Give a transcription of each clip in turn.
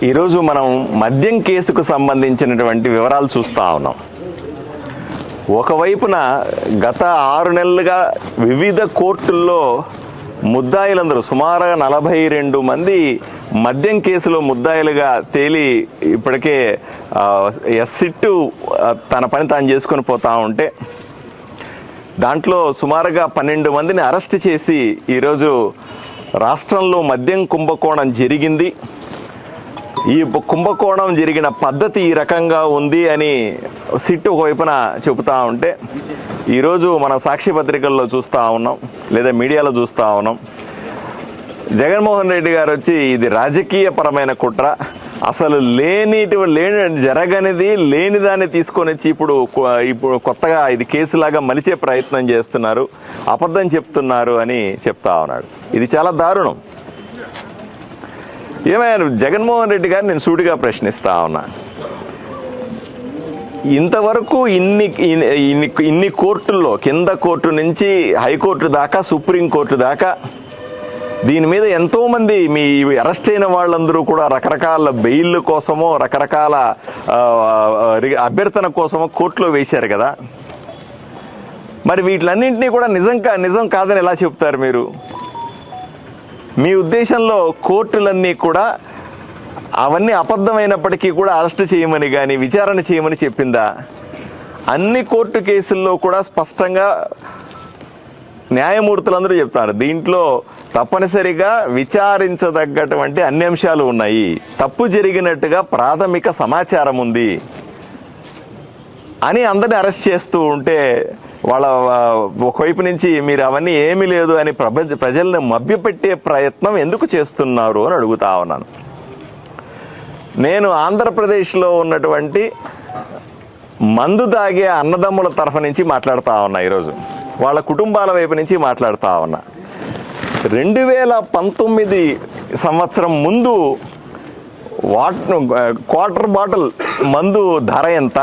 ఈరోజు మనం మద్యం కేసుకు సంబంధించినటువంటి వివరాలు చూస్తా ఉన్నాం. ఒకవైపున గత ఆరు నెలలుగా వివిధ కోర్టుల్లో ముద్దాయిలందరూ సుమారుగా నలభై రెండు మంది మద్యం కేసులో ముద్దాయిలుగా తేలి ఇప్పటికే ఎస్సిట్టు తన పని తాను చేసుకొని పోతూ ఉంటే దాంట్లో సుమారుగా పన్నెండు మందిని అరెస్ట్ చేసి ఈరోజు రాష్ట్రంలో మద్యం కుంభకోణం జరిగింది. ఈ కుంభకోణం జరిగిన పద్ధతి ఈ రకంగా ఉంది అని సిట్ ఒకవైపున చెబుతా ఉంటే ఈరోజు మన సాక్షి పత్రికల్లో చూస్తూ ఉన్నాం లేదా మీడియాలో చూస్తూ ఉన్నాం. జగన్మోహన్ రెడ్డి గారు వచ్చి ఇది రాజకీయపరమైన కుట్ర. అసలు లేనిటి లేని జరగనిది లేని దాన్ని తీసుకొని వచ్చి ఇప్పుడు ఇప్పుడు కొత్తగా ఇది కేసులాగా మలిచే ప్రయత్నం చేస్తున్నారు అబద్ధం చెప్తున్నారు అని చెప్తా ఉన్నాడు. ఇది చాలా దారుణం. ఏమయ్యారు జగన్మోహన్ రెడ్డి గారిని నేను సూటిగా ప్రశ్నిస్తా ఉన్నా. ఇంతవరకు ఇన్ని ఇన్ని ఇన్ని- కోర్టుల్లో కింద కోర్టు నుంచి హైకోర్టు దాకా సుప్రీంకోర్టు దాకా దీని మీద ఎంతోమంది మీ అరెస్ట్ అయిన వాళ్ళందరూ కూడా రకరకాల బెయిల్ కోసమో రకరకాల అభ్యర్థన కోసమో కోర్టులో వేశారు కదా. మరి వీటిలన్నింటినీ కూడా నిజం కా నిజం కాదని ఎలా చెప్తారు మీరు? మీ ఉద్దేశంలో కోర్టులన్నీ కూడా అవన్నీ అబద్ధమైనప్పటికీ కూడా అరెస్ట్ చేయమని కానీ విచారణ చేయమని చెప్పిందా? అన్ని కోర్టు కేసుల్లో కూడా స్పష్టంగా న్యాయమూర్తులందరూ చెప్తారు. దీంట్లో తప్పనిసరిగా విచారించదగ్గటువంటి అన్ని అంశాలు ఉన్నాయి. తప్పు జరిగినట్టుగా ప్రాథమిక సమాచారం ఉంది అని అందరిని అరెస్ట్ చేస్తూ ఉంటే వాళ్ళ ఒకవైపు నుంచి మీరు అవన్నీ ఏమీ లేదు అని ప్రపంచ ప్రజల్ని మభ్యపెట్టే ప్రయత్నం ఎందుకు చేస్తున్నారు అని అడుగుతా ఉన్నాను. నేను ఆంధ్రప్రదేశ్లో ఉన్నటువంటి మందు తాగే అన్నదమ్ముల తరఫు నుంచి మాట్లాడుతూ ఉన్నా ఈరోజు. వాళ్ళ కుటుంబాల వైపు నుంచి మాట్లాడుతూ ఉన్నా. రెండు వేల పంతొమ్మిది సంవత్సరం ముందు వాట్ క్వార్టర్ బాటిల్ మందు ధర ఎంత?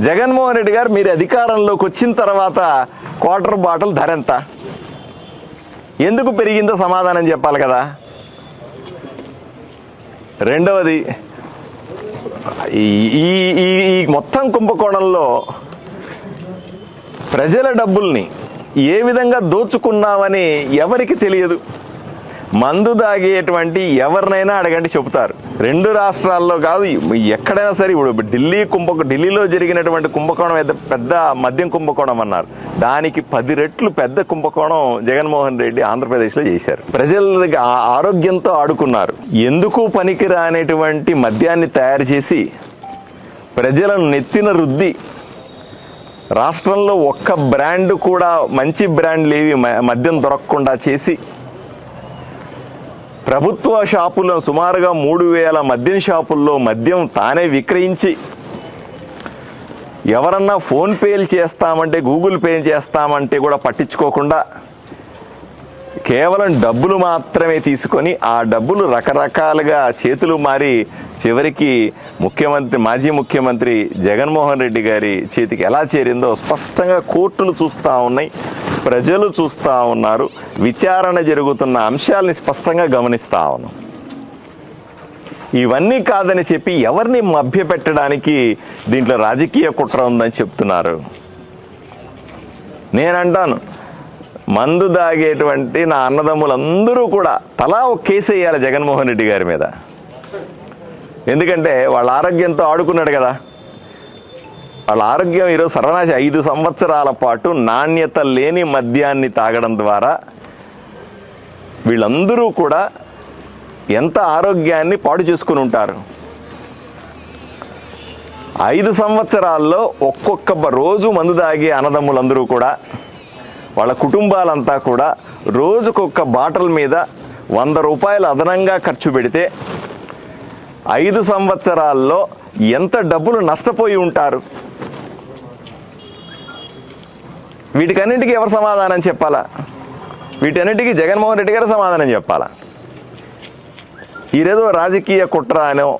జగన్మోహన్ రెడ్డి గారు మీరు అధికారంలోకి వచ్చిన తర్వాత క్వార్టర్ బాటిల్ ధర ఎంత? ఎందుకు పెరిగిందో సమాధానం చెప్పాలి కదా. రెండవది ఈ ఈ- ఈ మొత్తం కుంభకోణంలో ప్రజల డబ్బుల్ని ఏ విధంగా దోచుకున్నామని ఎవరికి తెలియదు. మందు దాగేటువంటి ఎవరినైనా అడగండి చెబుతారు. రెండు రాష్ట్రాల్లో కాదు ఎక్కడైనా సరే ఇప్పుడు ఢిల్లీ కుంభకో ఢిల్లీలో జరిగినటువంటి కుంభకోణం పెద్ద పెద్ద మద్యం కుంభకోణం అన్నారు. దానికి పది రెట్లు పెద్ద కుంభకోణం జగన్మోహన్ రెడ్డి ఆంధ్రప్రదేశ్లో చేశారు. ప్రజల ఆరోగ్యంతో ఆడుకున్నారు. ఎందుకు పనికిరానటువంటి మద్యాన్ని తయారు చేసి ప్రజలను నెత్తిన రుద్ది రాష్ట్రంలో ఒక్క బ్రాండ్ కూడా మంచి బ్రాండ్లు ఏవి మద్యం దొరకకుండా చేసి ప్రభుత్వ షాపులో సుమారుగా మూడు వేల మద్యం షాపుల్లో మద్యం తానే విక్రయించి. ఎవరన్నా ఫోన్పేలు చేస్తామంటే గూగుల్ పే చేస్తామంటే కూడా పట్టించుకోకుండా కేవలం డబ్బులు మాత్రమే తీసుకొని ఆ డబ్బులు రకరకాలుగా చేతులు మారి చివరికి ముఖ్యమంత్రి మాజీ ముఖ్యమంత్రి జగన్మోహన్ రెడ్డి గారి చేతికి ఎలా చేరిందో స్పష్టంగా కోర్టులు చూస్తూ ఉన్నాయి ప్రజలు చూస్తూ ఉన్నారు విచారణ జరుగుతున్న అంశాలని స్పష్టంగా గమనిస్తా ఉన్నాం. ఇవన్నీ కాదని చెప్పి ఎవరిని మభ్యపెట్టడానికి దీంట్లో రాజకీయ కుట్ర ఉందని చెప్తున్నారు? నేనంటాను మందు దాగేటువంటి నా అన్నదమ్ములందరూ కూడా తలా ఒక కేసు వేయాలి జగన్మోహన్ రెడ్డి గారి మీద. ఎందుకంటే వాళ్ళ ఆరోగ్యంతో ఆడుకున్నాడు కదా. వాళ్ళ ఆరోగ్యం ఈరోజు సర్వనాశ ఐదు సంవత్సరాల పాటు నాణ్యత లేని మద్యాన్ని తాగడం ద్వారా వీళ్ళందరూ కూడా ఎంత ఆరోగ్యాన్ని పాడు చేసుకుని ఉంటారు. ఐదు సంవత్సరాల్లో ఒక్కొక్క రోజు మందు తాగే అన్నదమ్ములందరూ కూడా వాళ్ళ కుటుంబాలంతా కూడా రోజుకొక్క బాటల్ మీద వంద రూపాయలు అదనంగా ఖర్చు పెడితే ఐదు సంవత్సరాల్లో ఎంత డబ్బులు నష్టపోయి ఉంటారు? వీటికన్నిటికీ ఎవరు సమాధానం చెప్పాలా? వీటన్నిటికీ జగన్మోహన్ రెడ్డి గారు సమాధానం చెప్పాలా? ఈరేదో రాజకీయ కుట్ర అనో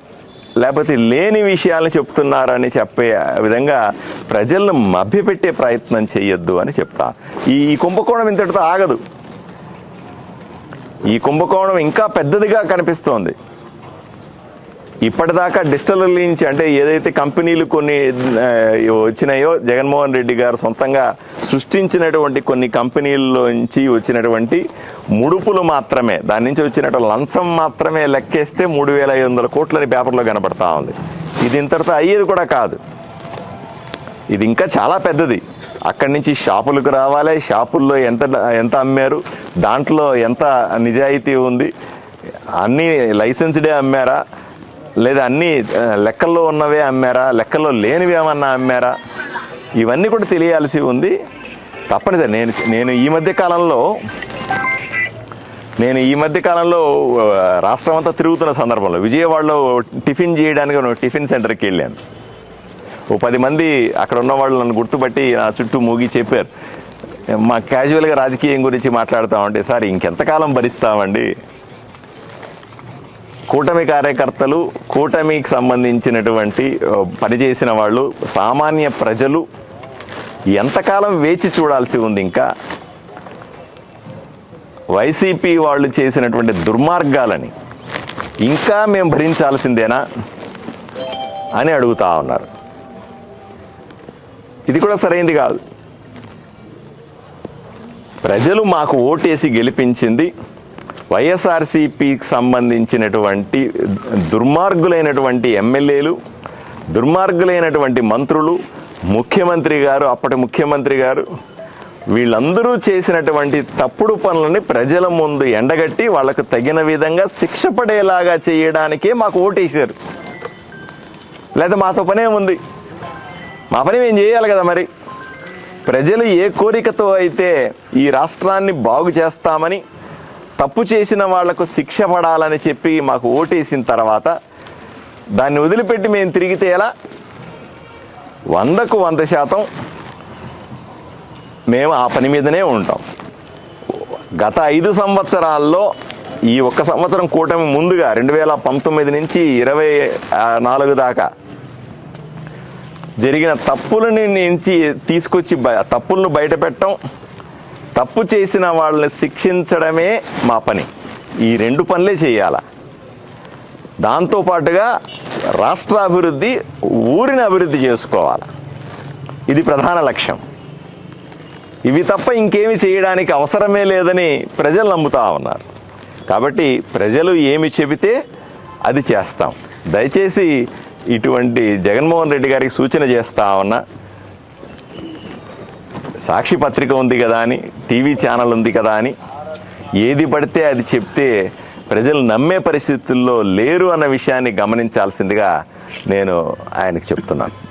లేకపోతే లేని విషయాలను చెప్తున్నారని చెప్పే విధంగా ప్రజలను మభ్యపెట్టే ప్రయత్నం చేయొద్దు అని చెప్తా. ఈ ఈ కుంభకోణం ఇంతటితో ఆగదు. ఈ కుంభకోణం ఇంకా పెద్దదిగా కనిపిస్తోంది. ఇప్పటిదాకా డిజిటల్ నుంచి అంటే ఏదైతే కంపెనీలు కొన్ని వచ్చినాయో జగన్మోహన్ రెడ్డి గారు సొంతంగా సృష్టించినటువంటి కొన్ని కంపెనీల్లో నుంచి వచ్చినటువంటి ముడుపులు మాత్రమే దాని నుంచి వచ్చినటువంటి లంచం మాత్రమే లెక్కేస్తే మూడు వేల ఐదు వందల కోట్లని పేపర్లో కనపడతా ఉంది. ఇది ఇంతటితో అయ్యేది కూడా కాదు. ఇది ఇంకా చాలా పెద్దది. అక్కడి నుంచి షాపులకు రావాలి. షాపుల్లో ఎంత ఎంత అమ్మారు? దాంట్లో ఎంత నిజాయితీ ఉంది? అన్నీ లైసెన్స్డే అమ్మారా? లేదా అన్నీ లెక్కల్లో ఉన్నవే అమ్మారా లెక్కల్లో లేనివి ఏమన్నా అమ్మారా? ఇవన్నీ కూడా తెలియాల్సి ఉంది. తప్పనిసరి నేను నేను ఈ మధ్య కాలంలో నేను ఈ మధ్య కాలంలో రాష్ట్రం అంతా తిరుగుతున్న సందర్భంలో విజయవాడలో టిఫిన్ చేయడానికి ఒక టిఫిన్ సెంటర్కి వెళ్ళాను. ఓ పది మంది అక్కడ ఉన్న వాళ్ళు నన్ను గుర్తుపట్టి నా చుట్టూ మూగి చెప్పారు. మా క్యాజువల్గా రాజకీయం గురించి మాట్లాడుతామంటే సార్ ఇంకెంతకాలం భరిస్తామండి? కూటమి కార్యకర్తలు కూటమికి సంబంధించినటువంటి పనిచేసిన వాళ్ళు సామాన్య ప్రజలు ఎంతకాలం వేచి చూడాల్సి ఉంది ఇంకా? వైసీపీ వాళ్ళు చేసినటువంటి దుర్మార్గాలని ఇంకా మేము భరించాల్సిందేనా అని అడుగుతా ఉన్నారు. ఇది కూడా సరైంది కాదు. ప్రజలు మాకు ఓటేసి గెలిపించింది వైఎస్ఆర్సీపీకి సంబంధించినటువంటి దుర్మార్గులైనటువంటి ఎమ్మెల్యేలు దుర్మార్గులైనటువంటి మంత్రులు ముఖ్యమంత్రి గారు అప్పటి ముఖ్యమంత్రి గారు వీళ్ళందరూ చేసినటువంటి తప్పుడు పనులని ప్రజల ముందు ఎండగట్టి వాళ్ళకు తగిన విధంగా శిక్ష పడేలాగా చేయడానికే మాకు ఓటేశారు. లేదా మాతో పనే ఉంది. మా పని మేము చేయాలి కదా మరి. ప్రజలు ఏ కోరికతో అయితే ఈ రాష్ట్రాన్ని బాగు చేస్తామని తప్పు చేసిన వాళ్ళకు శిక్ష పడాలని చెప్పి మాకు ఓటేసిన తర్వాత దాన్ని వదిలిపెట్టి మేము తిరిగితే ఎలా? వందకు వంద శాతం మేము ఆ పని మీదనే ఉంటాం. గత ఐదు సంవత్సరాల్లో ఈ ఒక్క సంవత్సరం కూటమి ముందుగా రెండు వేల పంతొమ్మిది నుంచి ఇరవై నాలుగు దాకా జరిగిన తప్పులని నుంచి తీసుకొచ్చి తప్పులను తప్పులను బయటపెట్టడం తప్పు చేసిన వాళ్ళని శిక్షించడమే మా పని. ఈ రెండు పనులే చేయాల. దాంతోపాటుగా రాష్ట్ర అభివృద్ధి ఊరిని అభివృద్ధి చేసుకోవాలి. ఇది ప్రధాన లక్ష్యం. ఇవి తప్ప ఇంకేమి చేయడానికి అవసరమే లేదని ప్రజలు నమ్ముతా ఉన్నారు. కాబట్టి ప్రజలు ఏమి చెబితే అది చేస్తాం. దయచేసి ఇటువంటి జగన్మోహన్ రెడ్డి గారికి సూచన చేస్తా ఉన్నా. సాక్షి పత్రిక ఉంది కదా అని టీవీ ఛానల్ ఉంది కదా అని. ఏది పడితే అది చెప్తే ప్రజలు నమ్మే పరిస్థితుల్లో లేరు అన్న విషయాన్ని గమనించాల్సిందిగా నేను ఆయనకు చెప్తున్నాను.